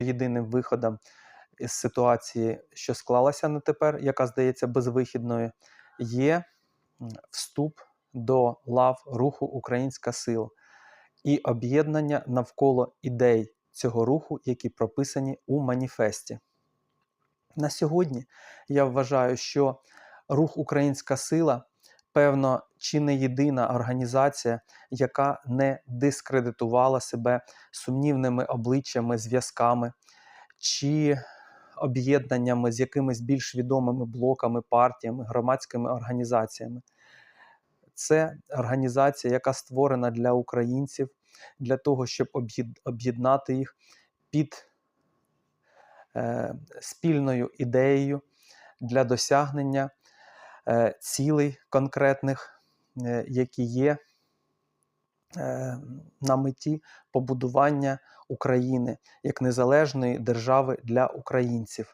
єдиним виходом із ситуації, що склалася на тепер, яка здається безвихідною, є вступ до лав руху Українська сила і об'єднання навколо ідей цього руху, які прописані у маніфесті. На сьогодні я вважаю, що рух Українська сила, певно, чи не єдина організація, яка не дискредитувала себе сумнівними обличчями, зв'язками чи об'єднаннями з якимись більш відомими блоками, партіями, громадськими організаціями. Це організація, яка створена для українців, для того, щоб об'єднати їх під е, спільною ідеєю для досягнення е, цілей конкретних, які є е, на меті побудування України як незалежної держави для українців.